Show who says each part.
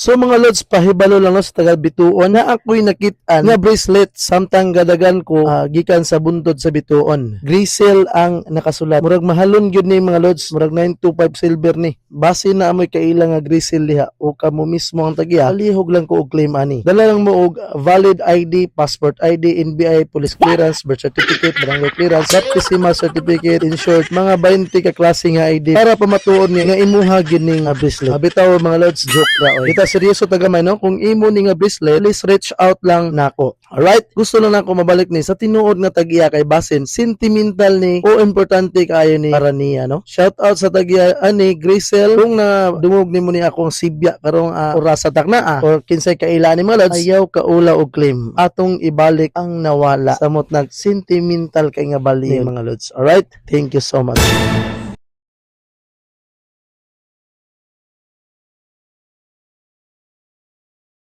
Speaker 1: So mga lods, pahibalo lang no, sa taga bituon na ako'y nakitaan nga bracelet samtang gadagan ko ah, gikan sa buntod sa bituon. Grisel ang nakasulat. Murag mahalon gyud ni mga lods, murag 925 silver ni. Base na amoy kailang nga grisel diha o kamo mismo ang tagya. Alihog lang ko og claim ani. Dala lang mo og valid ID, passport ID, NBI, police clearance, birth certificate, barangay clearance, baptismal certificate, in short, mga 20 ka klase nga ID para pamatuon nga imuha gyud ni nga bracelet. Bitaw mga lods, joke ra oy. Kita seryoso tagamay no, kung imo ni nga bracelet, please reach out lang nako. Alright? Gusto lang nako mabalik ni sa tinuod nga tagiya kay basin, sentimental ni o importante kayo ni para niya no. Shout out sa tagiya ani Grisel kung na dumog nimo ni akong sibya karong uh, oras sa takna ah, or kinsay kaila ni mga lods, ayaw ka ula og claim. Atong ibalik ang nawala samot nag sentimental kay nga bali mga lods. Alright? Thank you so much.